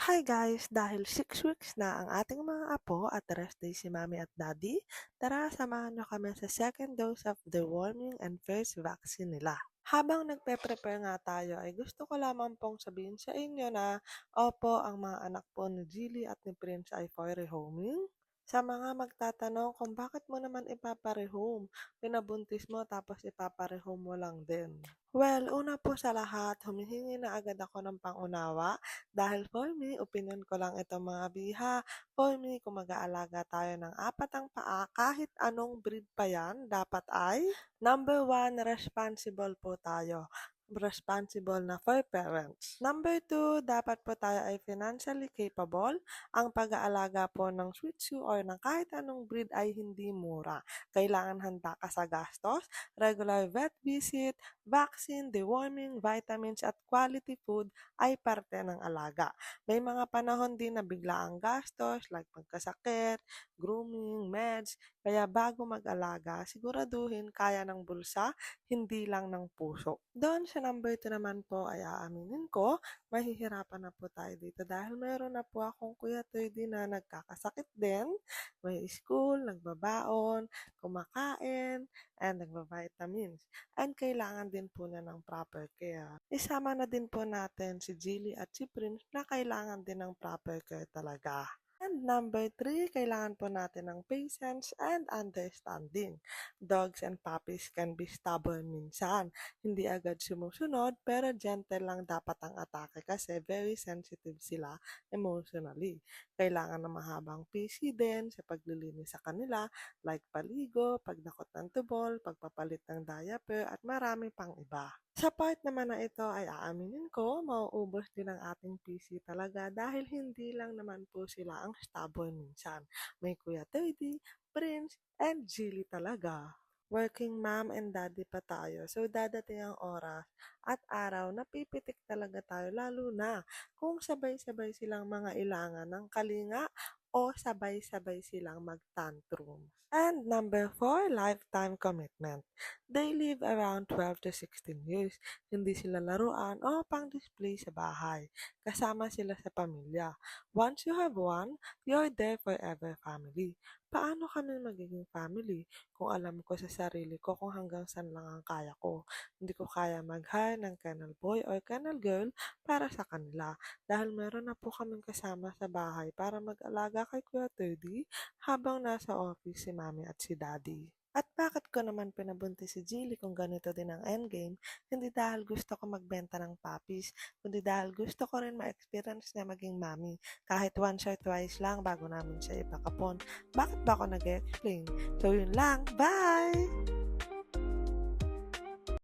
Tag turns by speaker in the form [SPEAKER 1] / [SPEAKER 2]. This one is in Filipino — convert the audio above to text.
[SPEAKER 1] Hi guys! Dahil 6 weeks na ang ating mga apo at rest day si Mommy at Daddy, tara samahan niyo kami sa second dose of deworming and first vaccine nila. Habang nagpe-prepare nga tayo ay gusto ko lamang pong sabihin sa inyo na opo ang mga anak po ni Jilly at ni Prince ay for rehoming. Sa mga magtatanong kung bakit mo naman ipaparehome, pinabuntis mo tapos ipaparehome mo lang din. Well, una po sa lahat, humihingi na agad ako ng pangunawa dahil for me, opinion ko lang ito mga biha. For me, kung mag-aalaga tayo ng apat ang paa, kahit anong breed pa yan, dapat ay number one, responsible po tayo responsible na for parents. Number two, dapat po tayo ay financially capable. Ang pag-aalaga po ng Shih Tzu or ng kahit anong breed ay hindi mura. Kailangan handa ka sa gastos, regular vet visit, vaccine, deworming, vitamins at quality food ay parte ng alaga. May mga panahon din na bigla ang gastos like pagkasakit, grooming, meds, kaya bago mag-alaga, siguraduhin kaya ng bulsa, hindi lang ng puso. Doon sa number 2 naman po ay aaminin ko, mahihirapan na po tayo dito dahil meron na po akong kuya Toydi na nagkakasakit din. May school, nagbabaon, kumakain, and nagbabitamins. And kailangan din po niya ng proper care. Isama na din po natin si Jilly at si Prince na kailangan din ng proper care talaga. And number three, kailangan po natin ng patience and understanding. Dogs and puppies can be stubborn minsan. Hindi agad sumusunod, pero gentle lang dapat ang atake kasi very sensitive sila emotionally. Kailangan ng mahabang PC din sa paglilinis sa kanila, like paligo, pagdakot ng tubol, pagpapalit ng diaper, at marami pang iba. Sa part naman na ito ay aaminin ko, mauubos din ang ating PC talaga dahil hindi lang naman po sila ang stubborn minsan. May Kuya Teddy, Prince, and Jilly talaga. Working mom and daddy pa tayo. So, dadating ang oras at araw na pipitik talaga tayo lalo na kung sabay-sabay silang mga ilangan ng kalinga o sabay-sabay silang mag-tantrum. And number four, lifetime commitment. They live around 12 to 16 years. Hindi sila laruan o pang-display sa bahay. Kasama sila sa pamilya. Once you have one, you're there forever family. Paano kami magiging family kung alam ko sa sarili ko kung hanggang saan lang ang kaya ko? Hindi ko kaya mag-hire ng kennel boy or kennel girl para sa kanila dahil meron na po kaming kasama sa bahay para mag-alaga kay Kuya Teddy habang nasa office si Mami at si Daddy. At bakit ko naman pinabuntis si Jilly kung ganito din ang endgame? Hindi dahil gusto ko magbenta ng puppies, kundi dahil gusto ko rin ma-experience na maging mami. Kahit once or twice lang bago namin siya ipakapon. Bakit ba ako nag-explain? So yun lang. Bye!